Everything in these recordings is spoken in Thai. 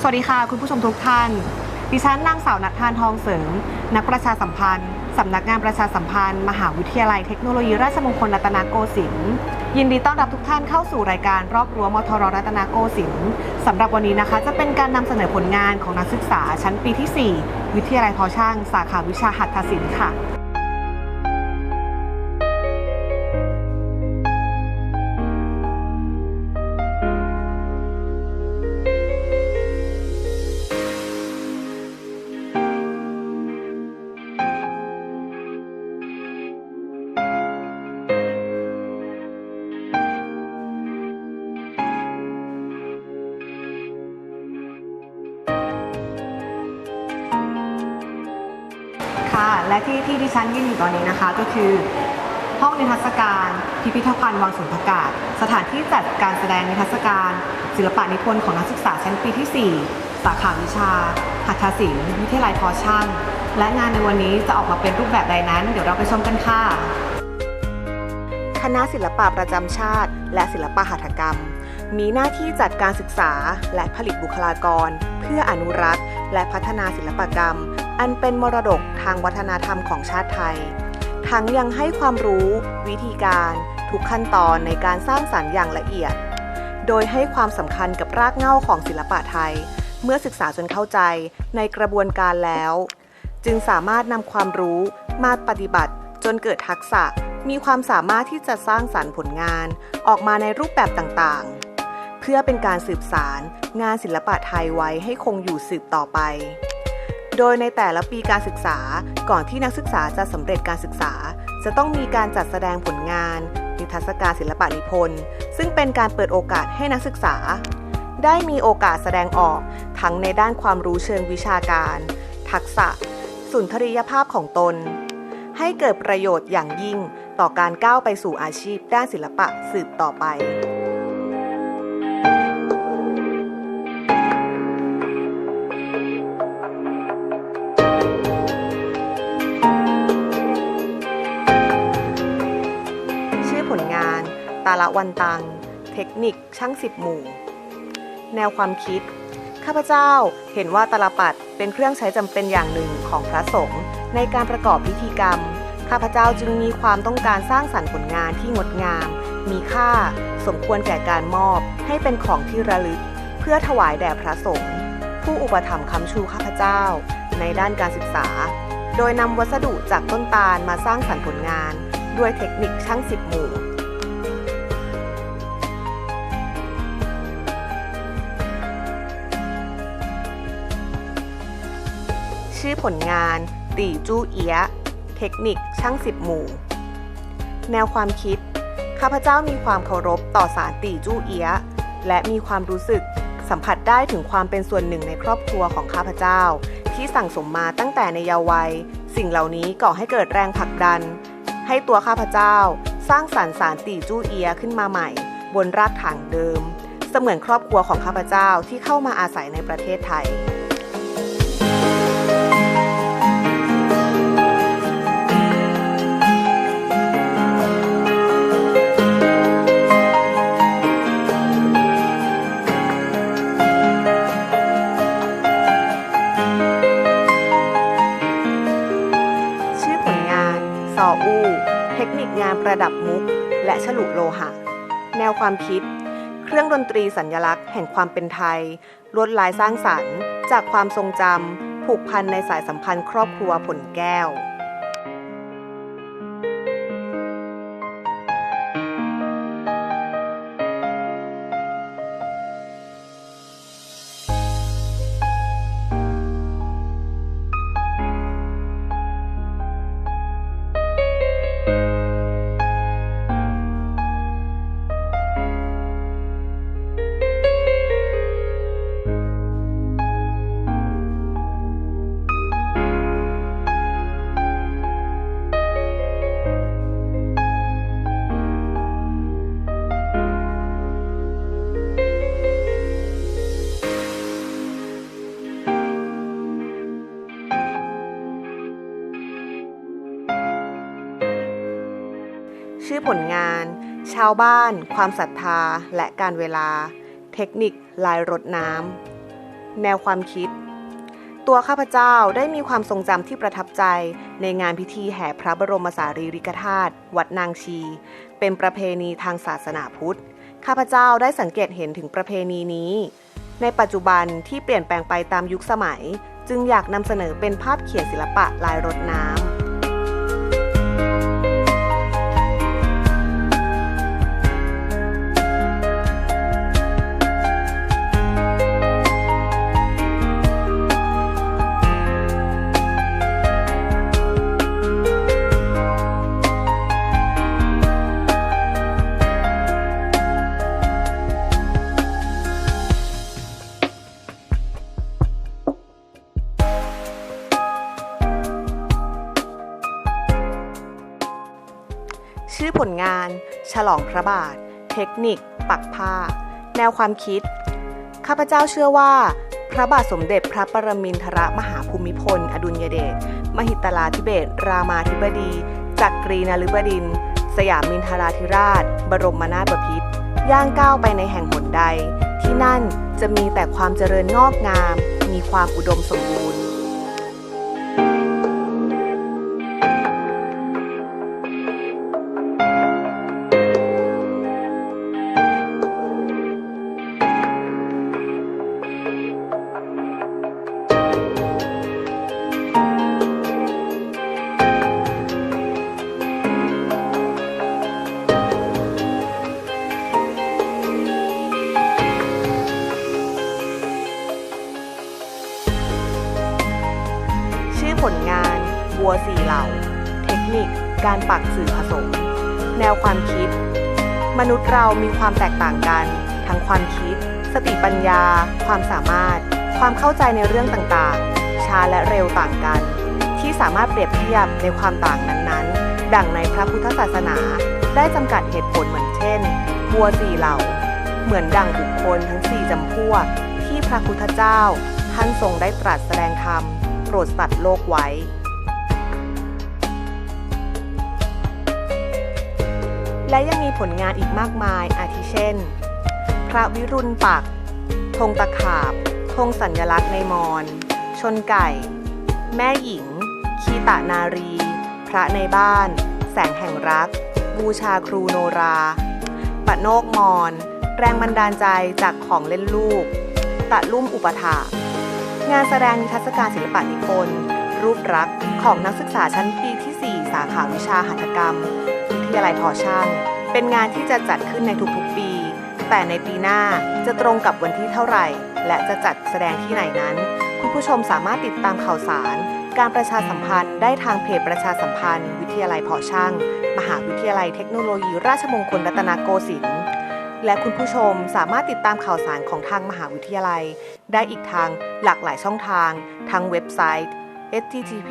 สวัสดีค่ะ คุณผู้ชมทุกท่าน ดิฉันนางสาวนัทธานทองเสริม นักประชาสัมพันธ์สำนักงานประชาสัมพันธ์ มหาวิทยาลัยเทคโนโลยีราชมงคลรัตนโกสินทร์ยินดีต้อนรับทุกท่านเข้าสู่รายการรอบรั้วมทรรัตนโกสินทร์สำหรับวันนี้นะคะ จะเป็นการนำเสนอผลงานของนักศึกษาชั้นปีที่ 4 วิทยาลัยทอช่าง สาขาวิชาหัตถศิลป์ค่ะ และที่ที่ดิฉันยืนอยู่ตอนนี้นะคะก็คือ ห้องนิทรรศการพิพิธภัณฑ์วังสุนทรกาศ สถานที่จัดการแสดงนิทรรศการ ศิลปะนิพนธ์ของนักศึกษาชั้นปีที่ 4 สาขาวิชา หัตถศิลป์วิทยาลัยพอช่างและงานในวันนี้จะออกมาเป็นรูปแบบใดนั้น เดี๋ยวเราไปชมกันค่ะ คณะศิลปะประจำชาติ และศิลปะหัตถกรรม มีหน้าที่จัดการศึกษาและผลิตบุคลากร เพื่ออนุรักษ์ และพัฒนาศิลปกรรม อันเป็นมรดกทางวัฒนธรรมของชาติไทย ทั้งยังให้ความรู้ วิธีการ ทุกขั้นตอนในการสร้างสรรค์อย่างละเอียด โดยให้ความสำคัญกับรากเหง้าของศิลปะไทย เมื่อศึกษาจนเข้าใจในกระบวนการแล้ว จึงสามารถนำความรู้มาปฏิบัติจนเกิดทักษะ มีความสามารถที่จะสร้างสรรค์ผลงานออกมาในรูปแบบต่างๆ เพื่อเป็นการสืบสารงานศิลปะไทยไว้ให้คงอยู่สืบต่อไป โดยในแต่ละปีการศึกษาก่อนที่นักศึกษาจะสำเร็จการศึกษา จะต้องมีการจัดแสดงผลงาน นิทรรศการศิลปะนิพนธ์ซึ่งเป็นการเปิดโอกาสให้นักศึกษา ได้มีโอกาสแสดงออกทั้งในด้านความรู้เชิงวิชาการ ทักษะ สุนทรียภาพของตน ให้เกิดประโยชน์อย่างยิ่ง ต่อการก้าวไปสู่อาชีพด้านศิลปะสืบต่อไปชื่อผลงานตาละวันตัง เทคนิคช่างสิบหมู่ แนวความคิด ข้าพเจ้าเห็นว่าตาลปัดเป็นเครื่องใช้จำเป็นอย่างหนึ่งของพระสงฆ์ ในการประกอบพิธีกรรม ข้าพเจ้าจึงมีความต้องการสร้างสรรค์ผลงานที่งดงาม มีค่า สมควรแก่การมอบ ให้เป็นของที่ระลึก เพื่อถวายแด่พระสงฆ์ผู้อุปถัมภ์ค้ำชูข้าพเจ้า ในด้านการศึกษา โดยนำวัสดุจากต้นตาลมาสร้างสรรค์ผลงาน ด้วยเทคนิคช่างสิบหมู่ชื่อผลงาน ตีจู้เอียะเทคนิคช่างสิบหมู่ แนวความคิด ข้าพเจ้ามีความเคารพต่อสารตีจู้เอียะและมีความรู้สึกสัมผัสได้ถึงความเป็นส่วนหนึ่งในครอบครัวของข้าพเจ้า ที่สั่งสมมาตั้งแต่ในเยาว์วัย สิ่งเหล่านี้ก่อให้เกิดแรงผลักดัน ให้ตัวข้าพเจ้า สร้างสรรค์สารตีจู้เอียะขึ้นมาใหม่ บนรากฐานเดิม เสมือนครอบครัวของข้าพเจ้าที่เข้ามาอาศัยในประเทศไทย ลุโลหะ แนวความคิด เครื่องดนตรีสัญลักษณ์แห่งความเป็นไทย ลวดลายสร้างสรรค์ จากความทรงจำผูกพันในสายสัมพันธ์ครอบครัวผลแก้ว ชื่อผลงาน ชาวบ้าน ความศรัทธา และการเวลา เทคนิค ลายรดน้ำ แนวความคิด ตัวข้าพเจ้าได้มีความทรงจำที่ประทับใจในงานพิธีแห่พระบรมสารีริกธาตุวัดนางชี เป็นประเพณีทางศาสนาพุทธ ข้าพเจ้าได้สังเกตเห็นถึงประเพณีนี้ ในปัจจุบันที่เปลี่ยนแปลงไปตามยุคสมัย จึงอยากนำเสนอเป็นภาพเขียนศิลปะลายรดน้ำ ชื่อผลงาน ฉลองพระบาท เทคนิค ปักผ้า แนวความคิด ข้าพเจ้าเชื่อว่า พระบาทสมเด็จพระปรมินทรมหาภูมิพล อดุลยเดช มหิตลาธิเบศรรามาธิบดี จักกรีนฤบดิน สยามมินทราธิราช บรมนาถบพิตรย่างก้าวไปในแห่งหนใด ที่นั่นจะมีแต่ความเจริญงอกงาม มีความอุดมสมบูรณ์ บัวสี่เหล่า เทคนิค การปักสื่อผสม แนวความคิด มนุษย์เรามีความแตกต่างกัน ทั้งความคิด สติปัญญา ความสามารถ ความเข้าใจในเรื่องต่างๆ ช้าและเร็วต่างกัน ที่สามารถเปรียบเทียบในความต่างนั้นๆ ดังในพระพุทธศาสนา ได้จำกัดเหตุผลเหมือนเช่น บัวสี่เหล่า เหมือนดั่งบุคคลทั้งสี่จำพวกที่พระพุทธเจ้า ท่านทรงได้ตรัสแสดงธรรมโปรดสัตว์โลกไว้ และยังมีผลงานอีกมากมายอาทิเช่น พระวิรุณปัก ธงตะขาบ ธงสัญลักษณ์ในมอญชนไก่ แม่หญิง คีตะนารี พระในบ้าน แสงแห่งรัก บูชาครูโนรา ปะโนกมอน แรงบันดาลใจจากของเล่นลูก ตะลุ่มอุปถางานแสดงนิทรรศการศิลปะนิพนธ์รูปรักษ์ของนักศึกษาชั้นปีที่ 4 สาขาวิชาหัตถกรรม ทยาลัยทอช่างเป็นงานที่จะจัดขึ้นในทุกๆปี แต่ในปีหน้าจะตรงกับวันที่เท่าไหร่ และจะจัดแสดงที่ไหนนั้น คุณผู้ชมสามารถติดตามข่าวสาร การประชาสัมพันธ์ได้ทางเพจประชาสัมพันธ์ วิทยาลัยเพาะช่าง มหาวิทยาลัยเทคโนโลยีราชมงคลรัตนโกสินทร์และคุณผู้ชมสามารถติดตามข่าวสารของทางมหาวิทยาลัย ได้อีกทางหลากหลายช่องทาง ทั้งเว็บไซต์ http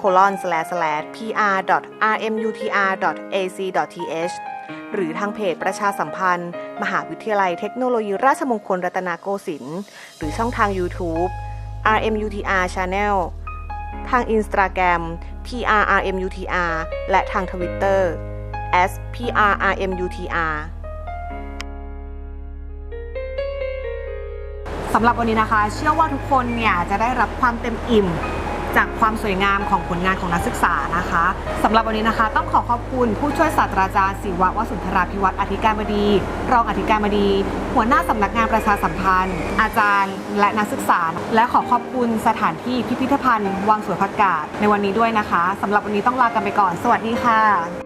pr.rmutr.ac.th หรือทางเพจประชาสัมพันธ์ มหาวิทยาลัยเทคโนโลยีราชมงคลรัตนโกสินทร์หรือช่องทาง YouTube RMUTR Channel ทาง Instagram PRRMUTR และทาง Twitter @PRRMUTR สำหรับวันนี้นะคะ เชื่อว่าทุกคนเนี่ยจะได้รับความเต็มอิ่ม จากความสวยงามของผลงานของนักศึกษานะคะสำหรับวันนี้นะคะ ต้องขอขอบคุณผู้ช่วยศาสตราจารย์ศิวะวสุนทราพิวัตรอธิการบดี รองอธิการบดี หัวหน้าสำนักงานประชาสัมพันธ์ อาจารย์ และนักศึกษา และขอขอบคุณสถานที่พิพิธภัณฑ์วังสวนผักกาดในวันนี้ด้วยนะคะสำหรับวันนี้ต้องลากันไปก่อน สวัสดีค่ะ